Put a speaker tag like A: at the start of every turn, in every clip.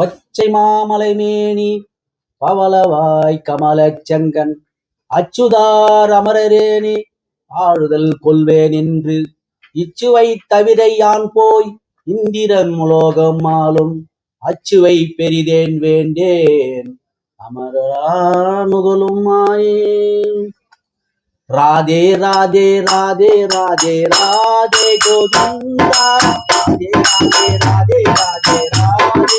A: பச்சை மாமலை மேனி பவளவாய் கமலச் செங்கன் அச்சுதார் அமரரேனி ஆழுதல் கொள்வேன் என்று இச்சுவை தவிர யான் போய் இந்திரன் முலோகம் ஆளும் அச்சுவை பெரிதேன் வேண்டேன் அமரனுதலும் மாயேன் ராதே ராதே ராதே ராதே ராதே கோவிந்தா ராதே ராதே ராதே ராதே ராதே.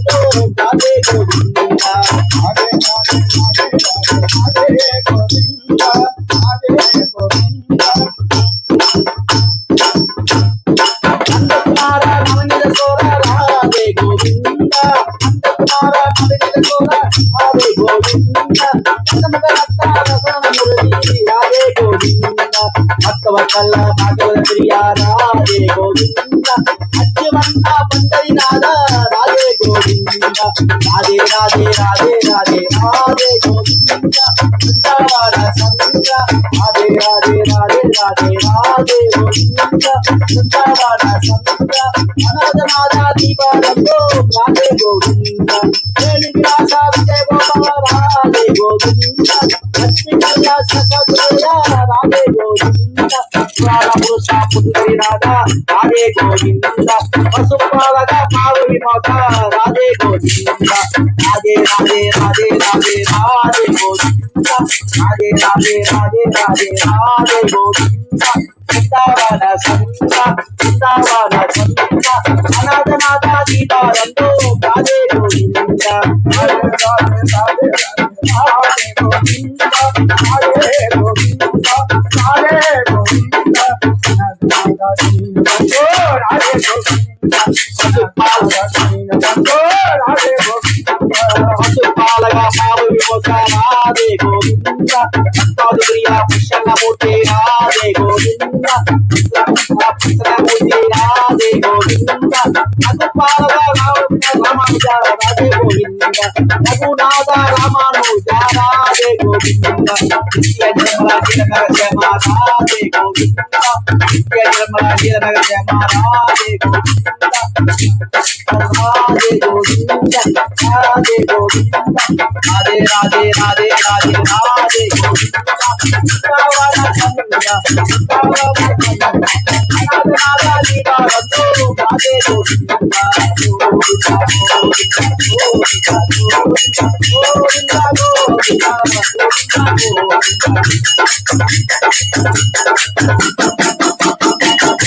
A: గోవింద భాగవత రాధే గోవింద అత్యవన్న పండరినాథ రాధే గోవింద రాధే రాధే రాధే రాధే రాధే గోవింద బృందావన సంగ రాధే రాధే రాధే రాధే రాధే గోవింద బృందావన సంగ రాధే గోవింద వేణు విలాస విజయ గోపాల రాధే గోవింద లక్ష్మీ రాధే గోవింద పురుష పుత్రి రాధా రాధే గోవింద పశుపాలక పాలు విమోక రాధే గోవింద राधे राधे राधे राधे राधे गोविंदा। राधे राधे राधे राधे राधे गोविंदा। वृंदावन संता वृंदावन संता अनाथ माता दीपारंदो राधे गोविंदा। राधे राधे राधे राधे गोविंदा। राधे गोविंदा राधे गोविंदा। अनाथ माता दीपारंदो राधे गोविंदा। सतपाल रसीन बंदो రాధే గోవింద భక్తాది ప్రియ రాధే గోవింద పుష్యమూర్తి రాధే గోవింద పశుపాలగా రామానుజ రాధే గోవింద రఘునాథ రామానుజ రాధే గోవింద నిత్య నిర్మల నీలనరసింహ రాధే గోవింద నిత్య నిర్మల నీలనరసింహ రాధే గోవింద राधे राधे राधे राधे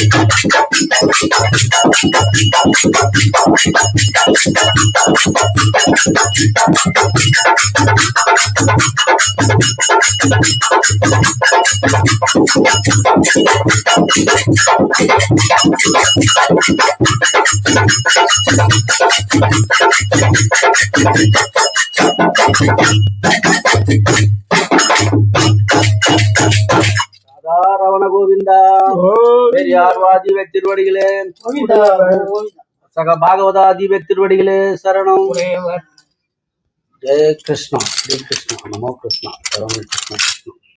A: Thank you. రావణ సంగ గోవింద பெரியார்வாதி திருவடிகளே சக பாகவதாதி திருவடிகளே சரணம். ஜெய கிருஷ்ணா ஜெய கிருஷ்ணா நமோ கிருஷ்ணா சரவண கிருஷ்ணா கிருஷ்ணா.